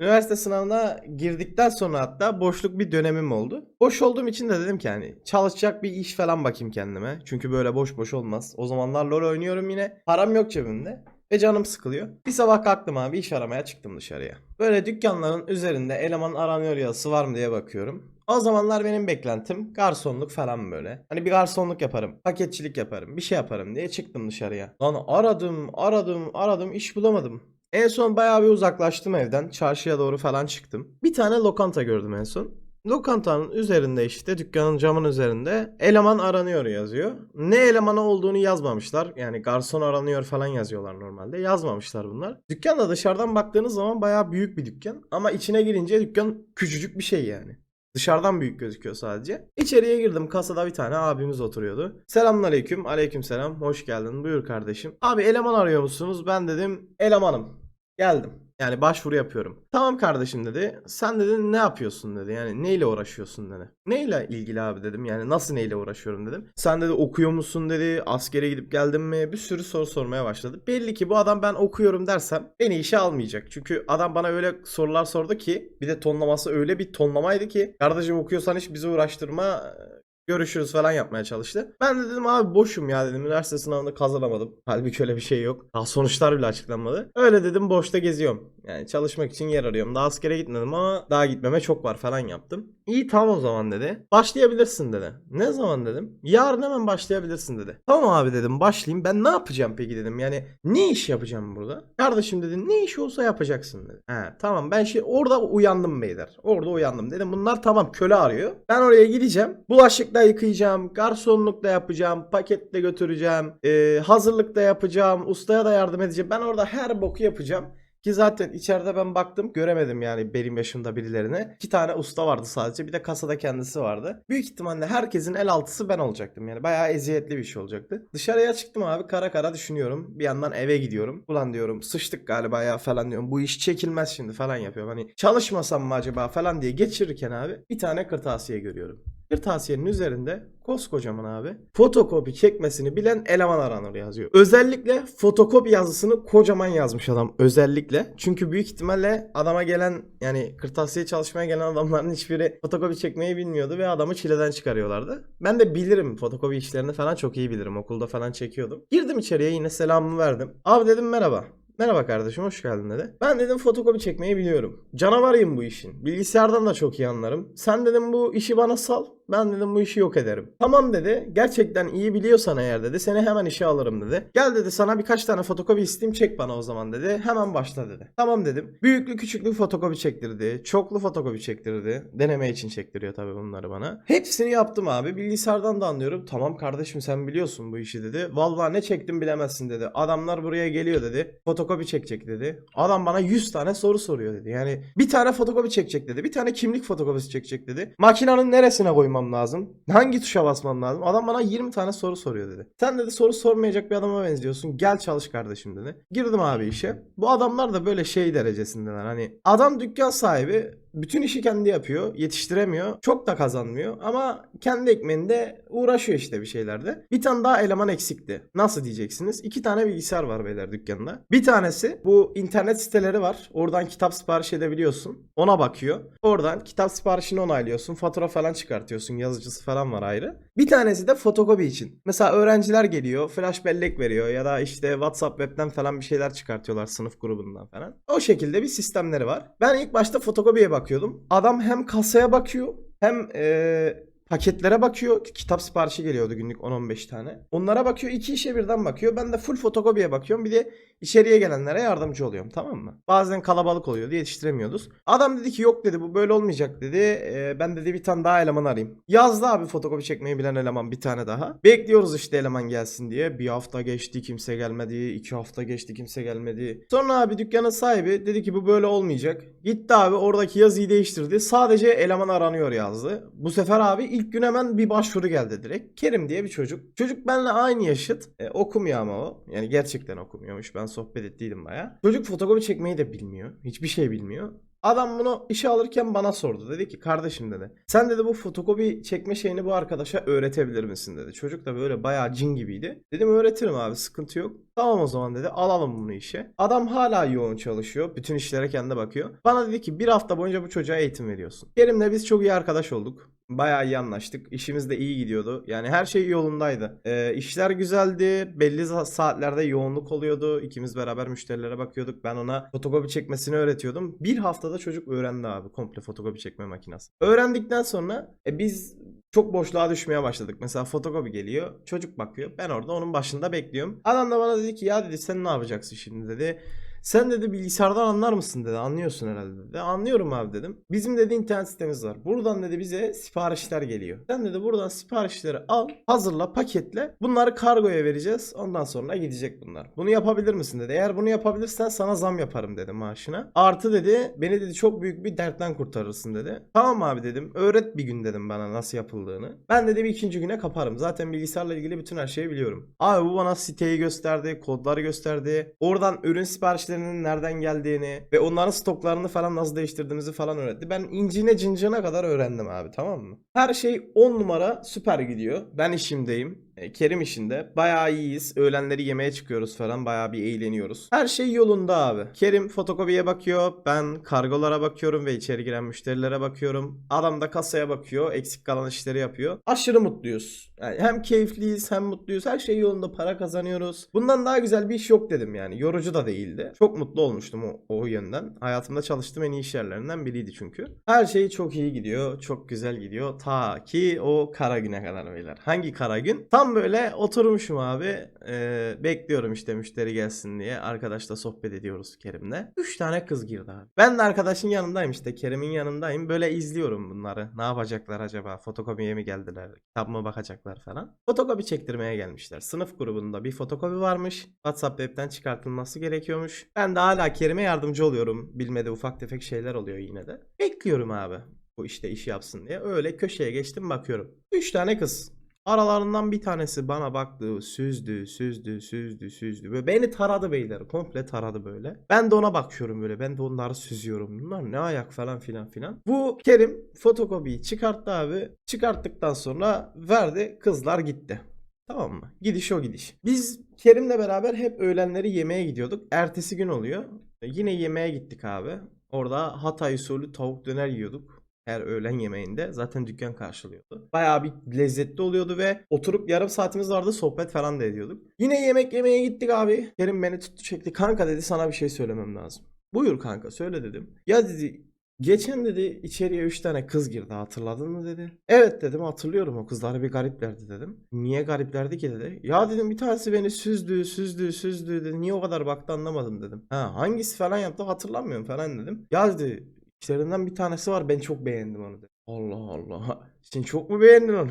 Üniversite sınavına girdikten sonra hatta boşluk bir dönemim oldu. Boş olduğum için de dedim ki hani çalışacak bir iş falan bakayım kendime. Çünkü böyle boş boş olmaz. O zamanlar LoL oynuyorum yine. Param yok cebimde. Ve canım sıkılıyor. Bir sabah kalktım abi iş aramaya çıktım dışarıya. Böyle dükkanların üzerinde eleman aranıyor yazısı var mı diye bakıyorum. O zamanlar benim beklentim garsonluk falan böyle. Hani bir garsonluk yaparım, paketçilik yaparım, bir şey yaparım diye çıktım dışarıya. Lan aradım, aradım, aradım iş bulamadım. En son bayağı bir uzaklaştım evden. Çarşıya doğru falan çıktım. Bir tane lokanta gördüm en son. Lokantanın üzerinde işte dükkanın camın üzerinde eleman aranıyor yazıyor. Ne elemanı olduğunu yazmamışlar. Yani garson aranıyor falan yazıyorlar normalde. Yazmamışlar bunlar. Dükkan da dışarıdan baktığınız zaman bayağı büyük bir dükkan. Ama içine girince dükkan küçücük bir şey yani. Dışarıdan büyük gözüküyor sadece. İçeriye girdim. Kasada bir tane abimiz oturuyordu. Selamünaleyküm. Aleykümselam. Hoş geldin. Buyur kardeşim. Abi eleman arıyor musunuz? Ben dedim elemanım. Geldim. Yani başvuru yapıyorum. Tamam kardeşim dedi. Sen dedi ne yapıyorsun dedi. Yani neyle uğraşıyorsun dedi. Neyle ilgili abi dedim. Yani nasıl neyle uğraşıyorum dedim. Sen dedi okuyor musun dedi. Askere gidip geldin mi? Bir sürü soru sormaya başladı. Belli ki bu adam ben okuyorum dersem beni işe almayacak. Çünkü adam bana öyle sorular sordu ki bir de tonlaması öyle bir tonlamaydı ki kardeşim okuyorsan hiç bizi uğraştırma görüşürüz falan yapmaya çalıştı. Ben de dedim abi boşum ya dedim. Üniversite sınavında kazanamadım. Halbuki öyle bir şey yok. Daha sonuçlar bile açıklanmadı. Öyle dedim boşta geziyorum. Yani çalışmak için yer arıyorum. Daha askere gitmedim ama daha gitmeme çok var falan yaptım. İyi tamam o zaman dedi. Başlayabilirsin dedi. Ne zaman dedim. Yarın hemen başlayabilirsin dedi. Tamam abi dedim başlayayım. Ben ne yapacağım peki dedim. Yani ne iş yapacağım burada? Kardeşim dedi ne iş olsa yapacaksın dedi. He tamam ben şey orada uyandım beyler. Orada uyandım dedim. Bunlar tamam köle arıyor. Ben oraya gideceğim. Bulaşıkla yıkayacağım. Garsonluk da yapacağım. Paketle götüreceğim. Ee, hazırlık da yapacağım. Ustaya da yardım edeceğim. Ben orada her boku yapacağım. Ki zaten içeride ben baktım göremedim yani benim yaşımda birilerini. İki tane usta vardı sadece bir de kasada kendisi vardı. Büyük ihtimalle herkesin el altısı ben olacaktım yani bayağı eziyetli bir şey olacaktı. Dışarıya çıktım abi kara kara düşünüyorum. Bir yandan eve gidiyorum. Ulan diyorum sıçtık galiba ya falan diyorum. Bu iş çekilmez şimdi falan yapıyorum. Hani çalışmasam mı acaba falan diye geçirirken abi bir tane kırtasiye görüyorum. Kırtasiyenin üzerinde koskocaman abi fotokopi çekmesini bilen eleman aranır yazıyor. Özellikle fotokopi yazısını kocaman yazmış adam özellikle. Çünkü büyük ihtimalle adama gelen yani kırtasiye çalışmaya gelen adamların hiçbiri fotokopi çekmeyi bilmiyordu ve adamı çileden çıkarıyorlardı. Ben de bilirim fotokopi işlerini falan çok iyi bilirim. Okulda falan çekiyordum. Girdim içeriye yine selamımı verdim. Abi dedim merhaba. Merhaba kardeşim hoş geldin dedi. Ben dedim fotokopi çekmeyi biliyorum. Canavarıyım bu işin. Bilgisayardan da çok iyi anlarım. Sen dedim bu işi bana sal. Ben dedim bu işi yok ederim. Tamam dedi. Gerçekten iyi biliyorsan eğer dedi. Seni hemen işe alırım dedi. Gel dedi sana birkaç tane fotokopi isteyeyim çek bana o zaman dedi. Hemen başla dedi. Tamam dedim. Büyüklü küçüklü fotokopi çektirdi. Çoklu fotokopi çektirdi. Deneme için çektiriyor tabii bunları bana. Hepsini yaptım abi. Bilgisayardan da anlıyorum. Tamam kardeşim sen biliyorsun bu işi dedi. Vallahi ne çektim bilemezsin dedi. Adamlar buraya geliyor dedi. Fotokopi çekecek dedi. Adam bana 100 tane soru soruyor dedi. Yani bir tane fotokopi çekecek dedi. Bir tane kimlik fotokopisi çekecek dedi. Makinenin neresine koymam lazım? Hangi tuşa basmam lazım? Adam bana 20 tane soru soruyor dedi. Sen dedi soru sormayacak bir adama benziyorsun. Gel çalış kardeşim dedi. Girdim abi işe. Bu adamlar da böyle şey derecesindeler. Hani adam dükkan sahibi bütün işi kendi yapıyor. Yetiştiremiyor. Çok da kazanmıyor. Ama kendi ekmeğinde uğraşıyor işte bir şeylerde. Bir tane daha eleman eksikti. Nasıl diyeceksiniz? İki tane bilgisayar var beyler dükkanda. Bir tanesi bu internet siteleri var. Oradan kitap sipariş edebiliyorsun. Ona bakıyor. Oradan kitap siparişini onaylıyorsun. Fatura falan çıkartıyorsun. Yazıcısı falan var ayrı. Bir tanesi de fotokopi için. Mesela öğrenciler geliyor. Flash bellek veriyor. Ya da işte WhatsApp webten falan bir şeyler çıkartıyorlar sınıf grubundan falan. O şekilde bir sistemleri var. Ben ilk başta fotokopiye bakıyordum. Adam hem kasaya bakıyor hem eee, paketlere bakıyor. Kitap siparişi geliyordu günlük 10-15 tane. Onlara bakıyor. iki işe birden bakıyor. Ben de full fotokopiye bakıyorum. Bir de içeriye gelenlere yardımcı oluyorum tamam mı? Bazen kalabalık oluyordu yetiştiremiyoruz. Adam dedi ki yok dedi bu böyle olmayacak dedi. Ee, ben dedi bir tane daha eleman arayayım. Yazdı abi fotokopi çekmeyi bilen eleman bir tane daha. Bekliyoruz işte eleman gelsin diye. Bir hafta geçti kimse gelmedi. iki hafta geçti kimse gelmedi. Sonra abi dükkanın sahibi dedi ki bu böyle olmayacak. Gitti abi oradaki yazıyı değiştirdi. Sadece eleman aranıyor yazdı. Bu sefer abi ilk gün hemen bir başvuru geldi direkt. Kerim diye bir çocuk. Çocuk benimle aynı yaşıt. E, okumuyor ama o. Yani gerçekten okumuyormuş. Ben sohbet ettiydim baya. Çocuk fotokopi çekmeyi de bilmiyor. Hiçbir şey bilmiyor. Adam bunu işe alırken bana sordu. Dedi ki kardeşim dedi. Sen dedi bu fotokopi çekme şeyini bu arkadaşa öğretebilir misin dedi. Çocuk da böyle bayağı cin gibiydi. Dedim öğretirim abi sıkıntı yok. Tamam o zaman dedi alalım bunu işe. Adam hala yoğun çalışıyor. Bütün işlere kendi bakıyor. Bana dedi ki bir hafta boyunca bu çocuğa eğitim veriyorsun. Kerim'le biz çok iyi arkadaş olduk. Bayağı iyi anlaştık. İşimiz de iyi gidiyordu. Yani her şey yolundaydı. Ee, işler güzeldi. Belli saatlerde yoğunluk oluyordu. İkimiz beraber müşterilere bakıyorduk. Ben ona fotokopi çekmesini öğretiyordum. Bir haftada çocuk öğrendi abi komple fotokopi çekme makinesi. Öğrendikten sonra e, biz çok boşluğa düşmeye başladık. Mesela fotokopi geliyor. Çocuk bakıyor. Ben orada onun başında bekliyorum. Adam da bana dedi ki ya dedi sen ne yapacaksın şimdi dedi. Sen dedi bilgisayardan anlar mısın dedi. Anlıyorsun herhalde dedi. Anlıyorum abi dedim. Bizim dedi internet sitemiz var. Buradan dedi bize siparişler geliyor. Sen dedi buradan siparişleri al, hazırla, paketle. Bunları kargoya vereceğiz. Ondan sonra gidecek bunlar. Bunu yapabilir misin dedi. Eğer bunu yapabilirsen sana zam yaparım dedi maaşına. Artı dedi beni dedi çok büyük bir dertten kurtarırsın dedi. Tamam abi dedim. Öğret bir gün dedim bana nasıl yapıldığını. Ben dedi bir ikinci güne kaparım. Zaten bilgisayarla ilgili bütün her şeyi biliyorum. Abi bu bana siteyi gösterdi, kodları gösterdi. Oradan ürün siparişlerinin nereden geldiğini ve onların stoklarını falan nasıl değiştirdiğimizi falan öğretti. Ben incine cincine kadar öğrendim abi tamam mı? Her şey 10 numara süper gidiyor. Ben işimdeyim. E, Kerim işinde. Bayağı iyiyiz. Öğlenleri yemeğe çıkıyoruz falan. Bayağı bir eğleniyoruz. Her şey yolunda abi. Kerim fotokopiye bakıyor. Ben kargolara bakıyorum ve içeri giren müşterilere bakıyorum. Adam da kasaya bakıyor. Eksik kalan işleri yapıyor. Aşırı mutluyuz. Yani hem keyifliyiz hem mutluyuz. Her şey yolunda para kazanıyoruz. Bundan daha güzel bir iş yok dedim yani. Yorucu da değildi. Çok mutlu olmuştum o, o yönden. Hayatımda çalıştığım en iyi iş yerlerinden biriydi çünkü. Her şey çok iyi gidiyor. Çok güzel gidiyor. Ta ki o kara güne kadar beyler. Hangi kara gün? Tam böyle oturmuşum abi. Ee, bekliyorum işte müşteri gelsin diye. Arkadaşla sohbet ediyoruz Kerim'le. Üç tane kız girdi abi. Ben de arkadaşın yanındayım işte. Kerim'in yanındayım. Böyle izliyorum bunları. Ne yapacaklar acaba? Fotokopiye mi geldiler? Kitap mı bakacaklar falan. Fotokopi çektirmeye gelmişler. Sınıf grubunda bir fotokopi varmış. WhatsApp web'ten çıkartılması gerekiyormuş. Ben de hala Kerim'e yardımcı oluyorum. Bilmediği ufak tefek şeyler oluyor yine de. Bekliyorum abi. Bu işte işi yapsın diye. Öyle köşeye geçtim bakıyorum. Üç tane kız. Aralarından bir tanesi bana baktı, süzdü, süzdü, süzdü, süzdü. Ve beni taradı beyler. Komple taradı böyle. Ben de ona bakıyorum böyle. Ben de onları süzüyorum. Bunlar ne ayak falan filan filan. Bu Kerim fotokopiyi çıkarttı abi. Çıkarttıktan sonra verdi. Kızlar gitti. Tamam mı? Gidiş o gidiş. Biz Kerim'le beraber hep öğlenleri yemeğe gidiyorduk. Ertesi gün oluyor. Yine yemeğe gittik abi. Orada Hatay usulü tavuk döner yiyorduk her öğlen yemeğinde zaten dükkan karşılıyordu. Bayağı bir lezzetli oluyordu ve oturup yarım saatimiz vardı sohbet falan da ediyorduk. Yine yemek yemeye gittik abi. Kerim beni tuttu çekti. Kanka dedi sana bir şey söylemem lazım. Buyur kanka söyle dedim. Ya dedi Geçen dedi içeriye 3 tane kız girdi hatırladın mı dedi. Evet dedim hatırlıyorum o kızlar bir gariplerdi dedim. Niye gariplerdi ki dedi. Ya dedim bir tanesi beni süzdü süzdü süzdü dedi. Niye o kadar baktı anlamadım dedim. Ha hangisi falan yaptı hatırlamıyorum falan dedim. Ya dedi İşlerinden bir tanesi var ben çok beğendim onu dedi. Allah Allah. Sen çok mu beğendin onu?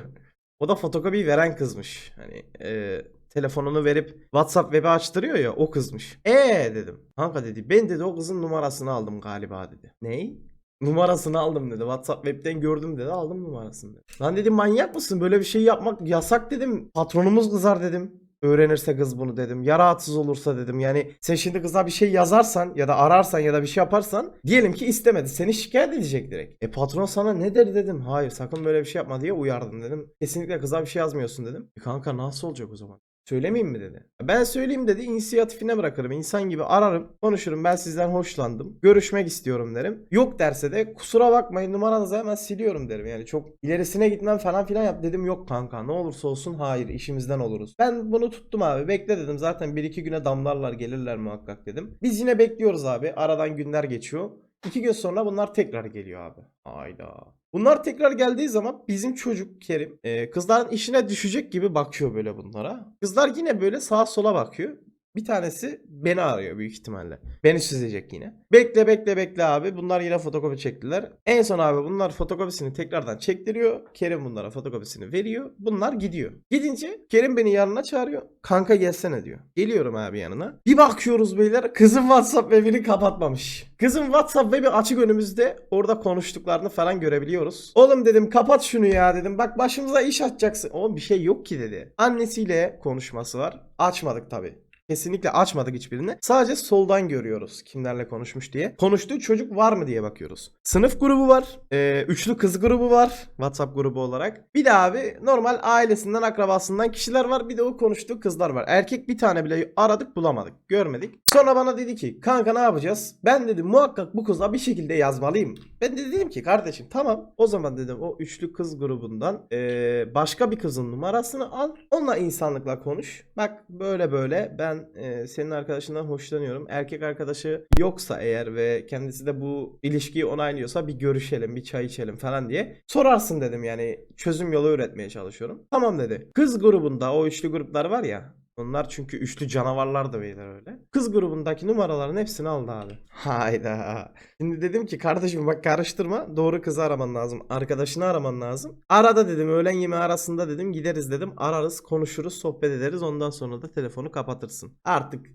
O da fotokopiyi veren kızmış. Hani e, telefonunu verip WhatsApp web'i açtırıyor ya o kızmış. Ee dedim. Kanka dedi ben dedi o kızın numarasını aldım galiba dedi. Ney? Numarasını aldım dedi. WhatsApp web'ten gördüm dedi. Aldım numarasını dedi. Lan dedim manyak mısın? Böyle bir şey yapmak yasak dedim. Patronumuz kızar dedim. Öğrenirse kız bunu dedim. Ya rahatsız olursa dedim. Yani sen şimdi kıza bir şey yazarsan ya da ararsan ya da bir şey yaparsan diyelim ki istemedi. Seni şikayet edecek direkt. E patron sana ne der dedim. Hayır sakın böyle bir şey yapma diye uyardım dedim. Kesinlikle kıza bir şey yazmıyorsun dedim. E kanka nasıl olacak o zaman? Söylemeyeyim mi dedi. Ben söyleyeyim dedi inisiyatifine bırakırım. İnsan gibi ararım konuşurum ben sizden hoşlandım. Görüşmek istiyorum derim. Yok derse de kusura bakmayın numaranızı hemen siliyorum derim. Yani çok ilerisine gitmem falan filan yap dedim. Yok kanka ne olursa olsun hayır işimizden oluruz. Ben bunu tuttum abi bekle dedim. Zaten bir iki güne damlarlar gelirler muhakkak dedim. Biz yine bekliyoruz abi. Aradan günler geçiyor. İki gün sonra bunlar tekrar geliyor abi. Hayda. Bunlar tekrar geldiği zaman bizim çocuk Kerim e, kızların işine düşecek gibi bakıyor böyle bunlara. Kızlar yine böyle sağa sola bakıyor. Bir tanesi beni arıyor büyük ihtimalle. Beni süzecek yine. Bekle bekle bekle abi. Bunlar yine fotokopi çektiler. En son abi bunlar fotokopisini tekrardan çektiriyor. Kerim bunlara fotokopisini veriyor. Bunlar gidiyor. Gidince Kerim beni yanına çağırıyor. Kanka gelsene diyor. Geliyorum abi yanına. Bir bakıyoruz beyler. Kızın WhatsApp webini kapatmamış. Kızın WhatsApp webi açık önümüzde. Orada konuştuklarını falan görebiliyoruz. Oğlum dedim kapat şunu ya dedim. Bak başımıza iş açacaksın. Oğlum bir şey yok ki dedi. Annesiyle konuşması var. Açmadık tabi. Kesinlikle açmadık hiçbirini. Sadece soldan görüyoruz kimlerle konuşmuş diye. Konuştuğu çocuk var mı diye bakıyoruz. Sınıf grubu var. Ee, üçlü kız grubu var. WhatsApp grubu olarak. Bir de abi normal ailesinden akrabasından kişiler var. Bir de o konuştuğu kızlar var. Erkek bir tane bile aradık bulamadık. Görmedik. Sonra bana dedi ki kanka ne yapacağız? Ben dedim muhakkak bu kıza bir şekilde yazmalıyım. Ben de dedim ki kardeşim tamam. O zaman dedim o üçlü kız grubundan ee, başka bir kızın numarasını al. Onunla insanlıkla konuş. Bak böyle böyle ben ee, senin arkadaşından hoşlanıyorum. Erkek arkadaşı yoksa eğer ve kendisi de bu ilişkiyi onaylıyorsa bir görüşelim, bir çay içelim falan diye sorarsın dedim yani çözüm yolu üretmeye çalışıyorum. Tamam dedi. Kız grubunda o üçlü gruplar var ya onlar çünkü üçlü canavarlar da beyler öyle. Kız grubundaki numaraların hepsini aldı abi. Hayda. Şimdi dedim ki kardeşim bak karıştırma. Doğru kızı araman lazım. Arkadaşını araman lazım. Arada dedim öğlen yemeği arasında dedim gideriz dedim. Ararız konuşuruz sohbet ederiz. Ondan sonra da telefonu kapatırsın. Artık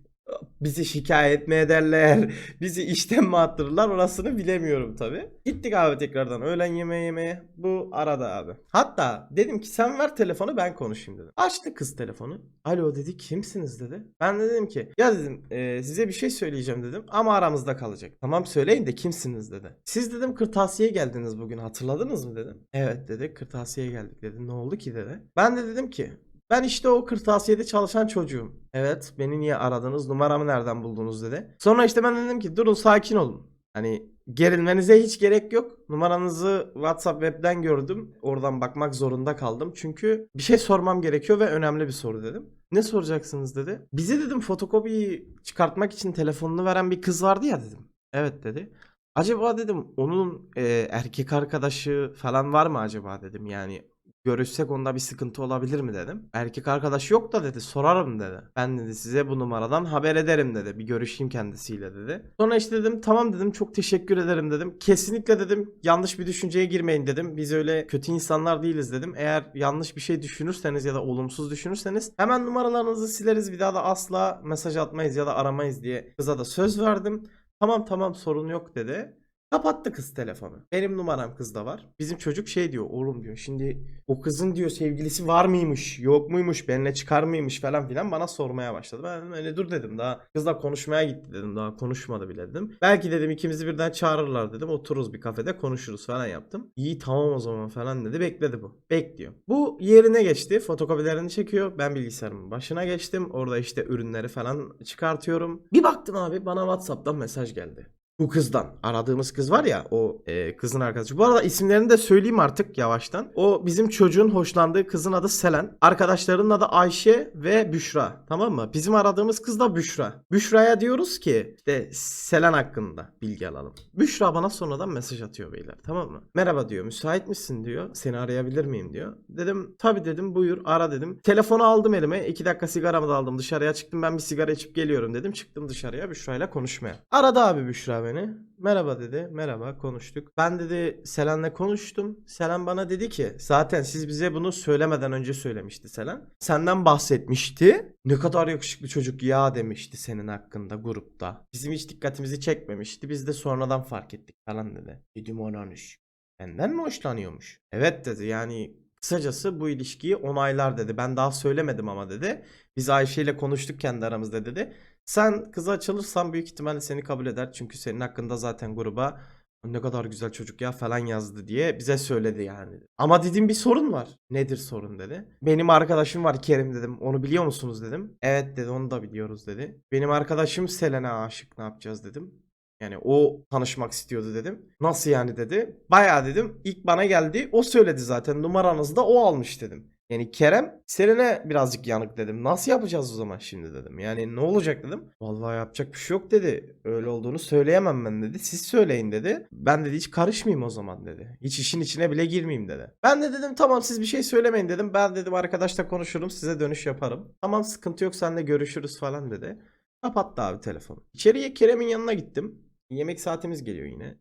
bizi şikayet mi ederler? Bizi işten mi attırırlar? Orasını bilemiyorum tabi. Gittik abi tekrardan öğlen yemeği yemeye. Bu arada abi. Hatta dedim ki sen ver telefonu ben konuşayım dedim. Açtı kız telefonu. Alo dedi kimsiniz dedi. Ben de dedim ki ya dedim "e, size bir şey söyleyeceğim dedim ama aramızda kalacak. Tamam söyleyin de kimsiniz dedi. Siz dedim kırtasiyeye geldiniz bugün hatırladınız mı dedim. Evet dedi kırtasiyeye geldik dedi. Ne oldu ki dedi. Ben de dedim ki ben işte o kırtasiyede çalışan çocuğum. Evet beni niye aradınız numaramı nereden buldunuz dedi. Sonra işte ben dedim ki durun sakin olun. Hani gerilmenize hiç gerek yok. Numaranızı WhatsApp web'den gördüm. Oradan bakmak zorunda kaldım. Çünkü bir şey sormam gerekiyor ve önemli bir soru dedim. Ne soracaksınız dedi. Bize dedim fotokopiyi çıkartmak için telefonunu veren bir kız vardı ya dedim. Evet dedi. Acaba dedim onun e, erkek arkadaşı falan var mı acaba dedim. Yani görüşsek onda bir sıkıntı olabilir mi dedim. Erkek arkadaş yok da dedi sorarım dedi. Ben dedi size bu numaradan haber ederim dedi. Bir görüşeyim kendisiyle dedi. Sonra işte dedim tamam dedim çok teşekkür ederim dedim. Kesinlikle dedim yanlış bir düşünceye girmeyin dedim. Biz öyle kötü insanlar değiliz dedim. Eğer yanlış bir şey düşünürseniz ya da olumsuz düşünürseniz hemen numaralarınızı sileriz bir daha da asla mesaj atmayız ya da aramayız diye kıza da söz verdim. Tamam tamam sorun yok dedi. Kapattı kız telefonu. Benim numaram kızda var. Bizim çocuk şey diyor oğlum diyor şimdi o kızın diyor sevgilisi var mıymış yok muymuş benimle çıkar mıymış falan filan bana sormaya başladı. Ben öyle dur dedim daha kızla konuşmaya gitti dedim daha konuşmadı bile dedim. Belki dedim ikimizi birden çağırırlar dedim otururuz bir kafede konuşuruz falan yaptım. İyi tamam o zaman falan dedi bekledi bu. Bekliyor. Bu yerine geçti fotokopilerini çekiyor. Ben bilgisayarımın başına geçtim. Orada işte ürünleri falan çıkartıyorum. Bir baktım abi bana Whatsapp'tan mesaj geldi. Bu kızdan. Aradığımız kız var ya o e, kızın arkadaşı. Bu arada isimlerini de söyleyeyim artık yavaştan. O bizim çocuğun hoşlandığı kızın adı Selen. Arkadaşlarının adı Ayşe ve Büşra. Tamam mı? Bizim aradığımız kız da Büşra. Büşra'ya diyoruz ki işte Selen hakkında bilgi alalım. Büşra bana sonradan mesaj atıyor beyler. Tamam mı? Merhaba diyor. Müsait misin diyor. Seni arayabilir miyim diyor. Dedim tabi dedim buyur ara dedim. Telefonu aldım elime. iki dakika sigaramı da aldım. Dışarıya çıktım ben bir sigara içip geliyorum dedim. Çıktım dışarıya Büşra'yla konuşmaya. Aradı abi Büşra beni. Merhaba dedi. Merhaba konuştuk. Ben dedi Selen'le konuştum. Selen bana dedi ki zaten siz bize bunu söylemeden önce söylemişti Selen. Senden bahsetmişti. Ne kadar yakışıklı çocuk ya demişti senin hakkında grupta. Bizim hiç dikkatimizi çekmemişti. Biz de sonradan fark ettik falan dedi. Dedim onanuş. Benden mi hoşlanıyormuş? Evet dedi yani Kısacası bu ilişkiyi onaylar dedi. Ben daha söylemedim ama dedi. Biz Ayşe ile konuştuk kendi aramızda dedi. Sen kıza açılırsan büyük ihtimalle seni kabul eder. Çünkü senin hakkında zaten gruba ne kadar güzel çocuk ya falan yazdı diye bize söyledi yani. Ama dedim bir sorun var. Nedir sorun dedi. Benim arkadaşım var Kerim dedim. Onu biliyor musunuz dedim. Evet dedi onu da biliyoruz dedi. Benim arkadaşım Selen'e aşık ne yapacağız dedim. Yani o tanışmak istiyordu dedim. Nasıl yani dedi. Bayağı dedim. İlk bana geldi. O söyledi zaten. Numaranızı da o almış dedim. Yani Kerem Selen'e birazcık yanık dedim. Nasıl yapacağız o zaman şimdi dedim. Yani ne olacak dedim. Vallahi yapacak bir şey yok dedi. Öyle olduğunu söyleyemem ben dedi. Siz söyleyin dedi. Ben dedi hiç karışmayayım o zaman dedi. Hiç işin içine bile girmeyeyim dedi. Ben de dedim tamam siz bir şey söylemeyin dedim. Ben dedim arkadaşla konuşurum size dönüş yaparım. Tamam sıkıntı yok seninle görüşürüz falan dedi. Kapattı abi telefonu. İçeriye Kerem'in yanına gittim. Yemek saatimiz geliyor yine.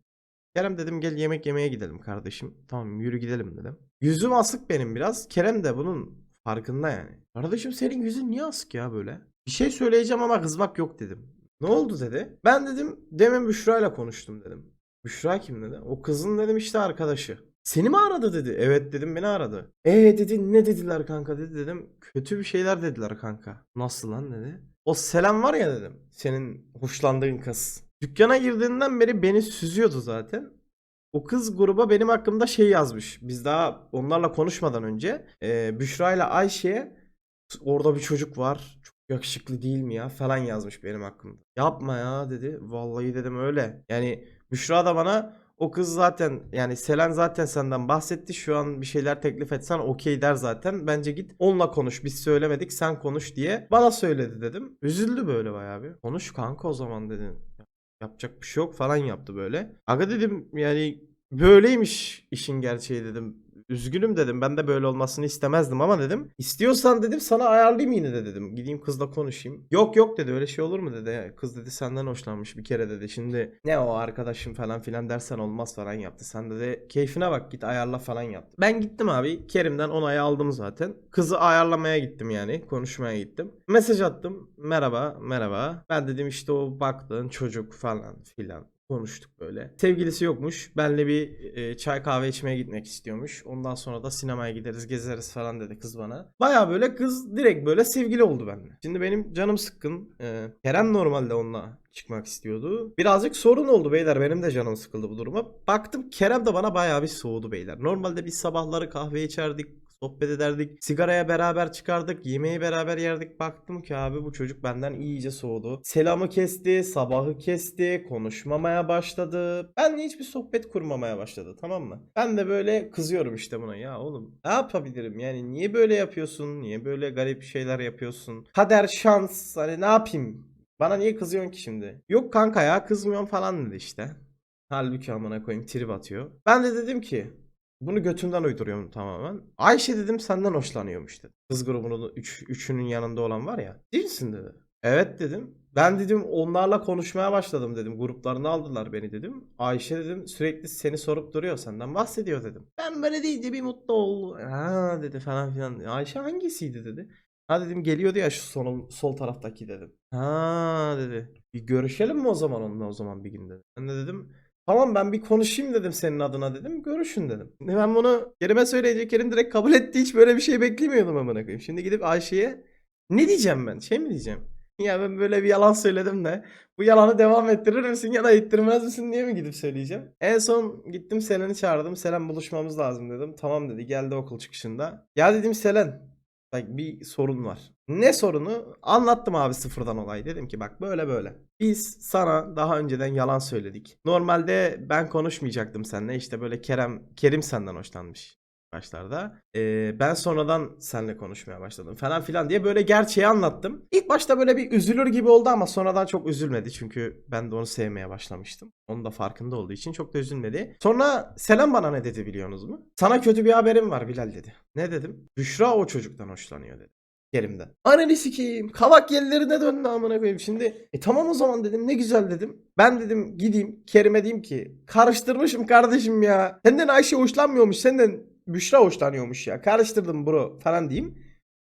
Kerem dedim gel yemek yemeye gidelim kardeşim. Tamam yürü gidelim dedim. Yüzüm asık benim biraz. Kerem de bunun farkında yani. Kardeşim senin yüzün niye asık ya böyle? Bir şey söyleyeceğim ama kızmak yok dedim. Ne oldu dedi. Ben dedim demin Büşra ile konuştum dedim. Büşra kim dedi. O kızın dedim işte arkadaşı. Seni mi aradı dedi. Evet dedim beni aradı. E dedi ne dediler kanka dedi dedim. Kötü bir şeyler dediler kanka. Nasıl lan dedi. O selam var ya dedim. Senin hoşlandığın kız. Dükkana girdiğinden beri beni süzüyordu zaten. O kız gruba benim hakkımda şey yazmış. Biz daha onlarla konuşmadan önce e, Büşra ile Ayşe'ye orada bir çocuk var. Çok yakışıklı değil mi ya falan yazmış benim hakkımda. Yapma ya dedi. Vallahi dedim öyle. Yani Büşra da bana o kız zaten yani Selen zaten senden bahsetti. Şu an bir şeyler teklif etsen okey der zaten. Bence git onunla konuş. Biz söylemedik sen konuş diye bana söyledi dedim. Üzüldü böyle bayağı bir. Konuş kanka o zaman dedi. Yapacak bir şey yok falan yaptı böyle. Aga dedim yani böyleymiş işin gerçeği dedim. Üzgünüm dedim. Ben de böyle olmasını istemezdim ama dedim. İstiyorsan dedim sana ayarlayayım yine de dedim. Gideyim kızla konuşayım. Yok yok dedi öyle şey olur mu dedi. Kız dedi senden hoşlanmış bir kere dedi. Şimdi ne o arkadaşım falan filan dersen olmaz falan yaptı. Sen dedi keyfine bak git ayarla falan yaptı. Ben gittim abi. Kerim'den onayı aldım zaten. Kızı ayarlamaya gittim yani. Konuşmaya gittim. Mesaj attım. Merhaba merhaba. Ben dedim işte o baktığın çocuk falan filan konuştuk böyle. Sevgilisi yokmuş. Benle bir e, çay kahve içmeye gitmek istiyormuş. Ondan sonra da sinemaya gideriz, gezeriz falan dedi kız bana. Baya böyle kız direkt böyle sevgili oldu benimle. Şimdi benim canım sıkkın. E, Kerem normalde onunla çıkmak istiyordu. Birazcık sorun oldu beyler. Benim de canım sıkıldı bu duruma. Baktım Kerem de bana bayağı bir soğudu beyler. Normalde biz sabahları kahve içerdik. Sohbet ederdik. Sigaraya beraber çıkardık. Yemeği beraber yerdik. Baktım ki abi bu çocuk benden iyice soğudu. Selamı kesti. Sabahı kesti. Konuşmamaya başladı. Ben hiçbir sohbet kurmamaya başladı. Tamam mı? Ben de böyle kızıyorum işte buna. Ya oğlum ne yapabilirim? Yani niye böyle yapıyorsun? Niye böyle garip şeyler yapıyorsun? Kader şans. Hani ne yapayım? Bana niye kızıyorsun ki şimdi? Yok kanka ya kızmıyorum falan dedi işte. Halbuki amına koyayım trip atıyor. Ben de dedim ki bunu götümden uyduruyorum tamamen. Ayşe dedim senden hoşlanıyormuş dedi. Kız grubunun üç, üçünün yanında olan var ya. Değilsin dedi. Evet dedim. Ben dedim onlarla konuşmaya başladım dedim. Gruplarına aldılar beni dedim. Ayşe dedim sürekli seni sorup duruyor senden bahsediyor dedim. Ben böyle deyince bir mutlu oldu. Ha dedi falan filan. Ayşe hangisiydi dedi. Ha dedim geliyordu ya şu sol, sol taraftaki dedim. Ha dedi. Bir görüşelim mi o zaman onunla o zaman bir gün dedi. Ben de dedim Tamam ben bir konuşayım dedim senin adına dedim. Görüşün dedim. Ben bunu Kerim'e söyleyecek Kerim direkt kabul etti. Hiç böyle bir şey beklemiyordum amına koyayım. Şimdi gidip Ayşe'ye ne diyeceğim ben? Şey mi diyeceğim? Ya ben böyle bir yalan söyledim de bu yalanı devam ettirir misin ya da ettirmez misin diye mi gidip söyleyeceğim? En son gittim Selen'i çağırdım. Selen buluşmamız lazım dedim. Tamam dedi geldi okul çıkışında. Ya dedim Selen Bak bir sorun var. Ne sorunu? Anlattım abi sıfırdan olay. Dedim ki bak böyle böyle. Biz sana daha önceden yalan söyledik. Normalde ben konuşmayacaktım seninle. İşte böyle Kerem Kerim senden hoşlanmış başlarda. Ee, ben sonradan seninle konuşmaya başladım falan filan diye böyle gerçeği anlattım. İlk başta böyle bir üzülür gibi oldu ama sonradan çok üzülmedi. Çünkü ben de onu sevmeye başlamıştım. Onun da farkında olduğu için çok da üzülmedi. Sonra Selam bana ne dedi biliyorsunuz mu? Sana kötü bir haberim var Bilal dedi. Ne dedim? Büşra o çocuktan hoşlanıyor dedi. Kerim'den. Ananı sikeyim. Kavak yerlerine döndü amına koyayım. Şimdi e tamam o zaman dedim ne güzel dedim. Ben dedim gideyim Kerim'e diyeyim ki karıştırmışım kardeşim ya. Senden Ayşe hoşlanmıyormuş. Senden Büşra hoşlanıyormuş ya. Karıştırdım bro falan diyeyim.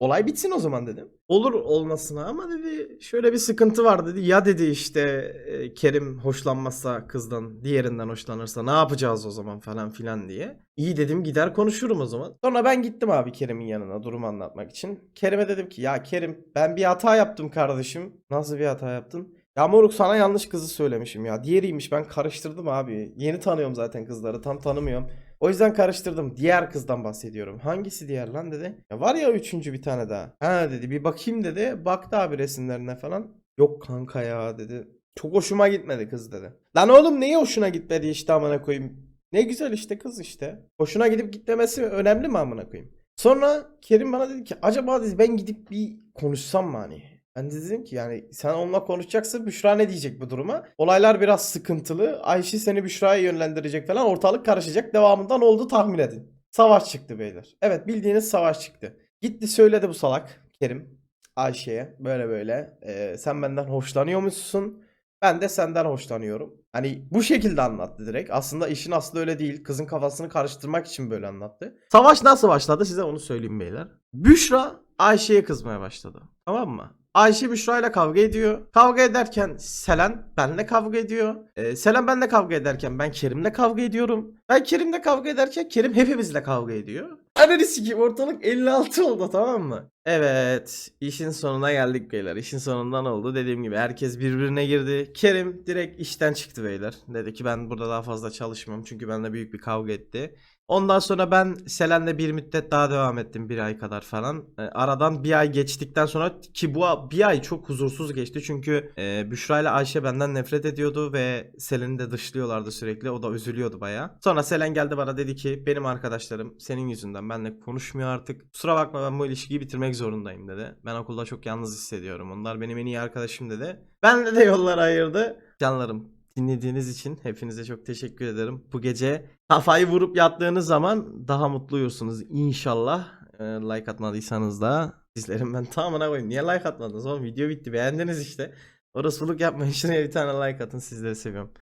Olay bitsin o zaman dedim. Olur olmasına ama dedi şöyle bir sıkıntı var dedi. Ya dedi işte e, Kerim hoşlanmazsa kızdan diğerinden hoşlanırsa ne yapacağız o zaman falan filan diye. İyi dedim gider konuşurum o zaman. Sonra ben gittim abi Kerim'in yanına durumu anlatmak için. Kerim'e dedim ki ya Kerim ben bir hata yaptım kardeşim. Nasıl bir hata yaptın? Ya moruk sana yanlış kızı söylemişim ya. Diğeriymiş ben karıştırdım abi. Yeni tanıyorum zaten kızları tam tanımıyorum. O yüzden karıştırdım. Diğer kızdan bahsediyorum. Hangisi diğer lan dedi. Ya var ya üçüncü bir tane daha. Ha dedi bir bakayım dedi. Baktı abi resimlerine falan. Yok kanka ya dedi. Çok hoşuma gitmedi kız dedi. Lan oğlum neye hoşuna gitmedi işte amına koyayım. Ne güzel işte kız işte. Hoşuna gidip gitmemesi önemli mi amına koyayım. Sonra Kerim bana dedi ki acaba dedi ben gidip bir konuşsam mı hani? Ben de dedim ki yani sen onunla konuşacaksın Büşra ne diyecek bu duruma? Olaylar biraz sıkıntılı. Ayşe seni Büşra'ya yönlendirecek falan ortalık karışacak. Devamında ne oldu tahmin edin. Savaş çıktı beyler. Evet bildiğiniz savaş çıktı. Gitti söyledi bu salak Kerim Ayşe'ye böyle böyle "Ee, sen benden hoşlanıyormuşsun. Ben de senden hoşlanıyorum. Hani bu şekilde anlattı direkt. Aslında işin aslı öyle değil. Kızın kafasını karıştırmak için böyle anlattı. Savaş nasıl başladı size onu söyleyeyim beyler. Büşra Ayşe'ye kızmaya başladı. Tamam mı? Ayşe Büşra ile kavga ediyor. Kavga ederken Selen benle kavga ediyor. Ee, Selen benle kavga ederken ben Kerim'le kavga ediyorum. Ben Kerim'le kavga ederken Kerim hepimizle kavga ediyor. Ananı sikeyim ortalık 56 oldu tamam mı? Evet işin sonuna geldik beyler. İşin sonundan oldu. Dediğim gibi herkes birbirine girdi. Kerim direkt işten çıktı beyler. Dedi ki ben burada daha fazla çalışmam. Çünkü benimle büyük bir kavga etti. Ondan sonra ben Selen'le bir müddet daha devam ettim. Bir ay kadar falan. E, aradan bir ay geçtikten sonra ki bu bir ay çok huzursuz geçti. Çünkü e, Büşra ile Ayşe benden nefret ediyordu ve Selen'i de dışlıyorlardı sürekli. O da üzülüyordu baya. Sonra Selen geldi bana dedi ki benim arkadaşlarım senin yüzünden benimle konuşmuyor artık. Kusura bakma ben bu ilişkiyi bitirmek zorundayım dedi. Ben okulda çok yalnız hissediyorum. Onlar benim en iyi arkadaşım dedi. Ben de yollar ayırdı. Canlarım dinlediğiniz için hepinize çok teşekkür ederim. Bu gece kafayı vurup yattığınız zaman daha mutlu uyursunuz inşallah. Ee, like atmadıysanız da sizlerin ben tamamına koyayım. Niye like atmadınız oğlum? Video bitti beğendiniz işte. Orospuluk yapmayın şuraya bir tane like atın sizleri seviyorum.